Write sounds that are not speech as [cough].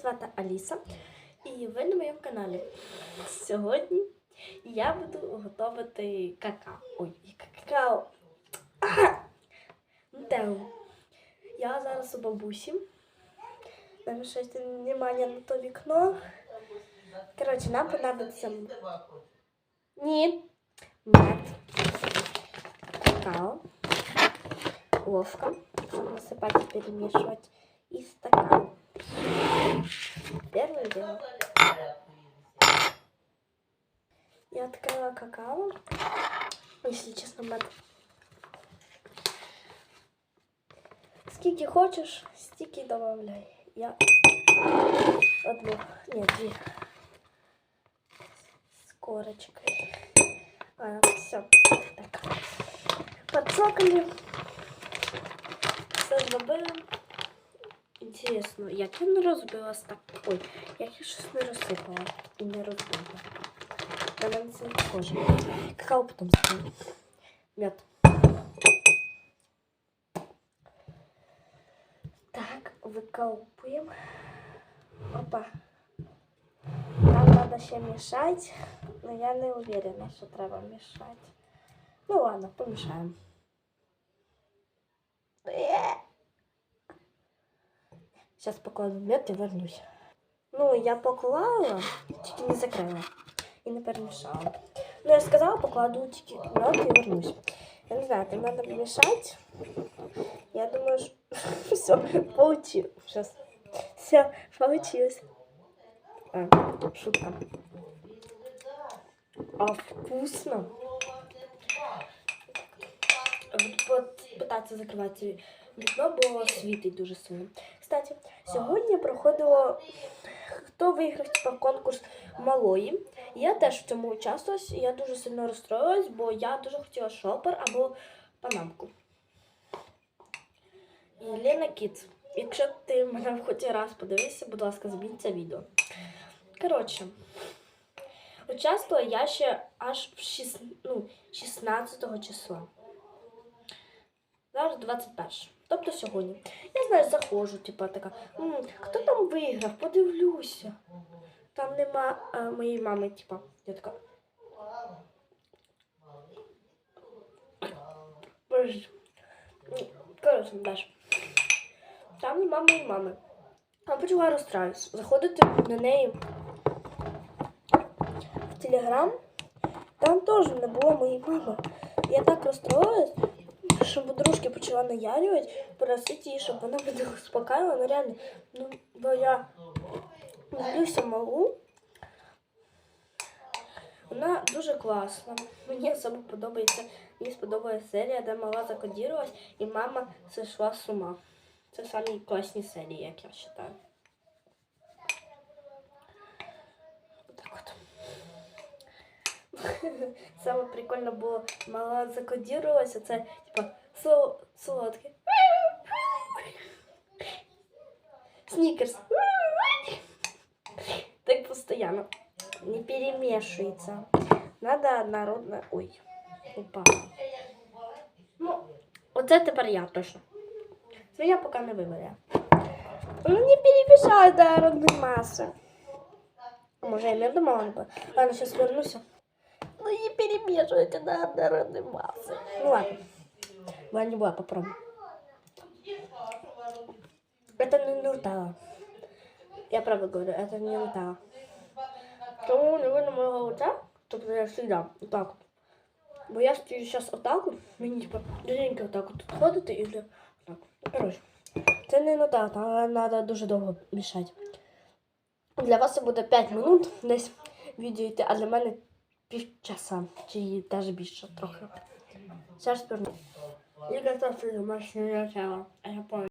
звати Аліса, і ви на моєму каналі. Сьогодні я буду готувати какао. Ой, какао. Нутеллу. Я зараз у бабусі. Намішайте внимание на то вікно. Коротше, нам понадобиться ні, мед, какао, ложка, чтобы насыпать и стакан. Первое дело. Я открыла какао. Если честно, мед. Скільки хочеш, стільки добавляй. Я одну, ні, дві. З корочкою. А, все. Так. Подсокали. Все зробили. Інтересно, як я не розбила так. Ой, як я щось не розсипала і не розбила. На мене це не схоже. Какао потім ставлю. Мед. Так, виколупуємо. Опа. Нам треба ще мішати, але я не уверена, що треба мішати. Ну ладно, помішаємо. Зараз покладу мед і вернусь. Ну, я поклала, тільки не закрила і не перемішала. Ну, я сказала, покладу тільки мед і вернусь. Я не знаю, там треба мішати. Я думаю, что [laughs] все получилось. Сейчас. Все получилось. А, шутка. А вкусно. Вот пытаться закривати вікно, бо світить дуже сильно. Кстати, сьогодні проходило, хто виграв типа, конкурс малої. Я теж в цьому участвувала. і Я дуже сильно розстроїлась, бо я дуже хотіла шопер або панамку. І Лена Кіц. Якщо ти мене хоч раз подивишся, будь ласка, збіть це відео. Коротше, участвувала я ще аж в 6, ну, 16 числа. Зараз 21. Тобто сьогодні. Я знаю, заходжу, типа така. «М, хто там виграв? Подивлюся. Там нема а, моєї мами, типа. Я така. Коротше, дальше. Там нема моєї мами. А почала розстраюсь. Заходити на неї в Телеграм. Там теж не було моєї мами. Я так розстроїлась, що подружки почала наярювати, просити її, щоб вона мене успокоїла. Ну реально, ну, бо я люблюся малу. Вона дуже класна. Мені саме подобається. Мені сподобалася серія, де мала закодірувалась і мама зійшла з ума. Це самі класні серії, як я вважаю. [laughs] Саме прикольно було, мала закодірувалася, це типа солодке. Снікерс. Так постоянно. Не перемешивается. Надо народно... Ой, упала. Ну, оце тепер я точно. Свиня поки не виваря. Ну не перемішай до народної маси. Може, я не думала, не Ладно, сейчас вернусь. Ну не перемешивайте до народной массы. Ну ладно. Ладно, не буду, попробуем. Это не нутелла. Я правда говорю, это не нутелла. Тому не видно моєго лиця, тобто я завжди отак. Бо я стою зараз отак, от, мені типа доренько отак от ходити і так. Ну, коротше. Це не нутелла, але треба дуже довго мішати. Для вас це буде 5 минут десь відео йти, а для мене півчаса, чи навіть більше трохи. Зараз 一个超 guys 元钱啊哎呀，不好意思。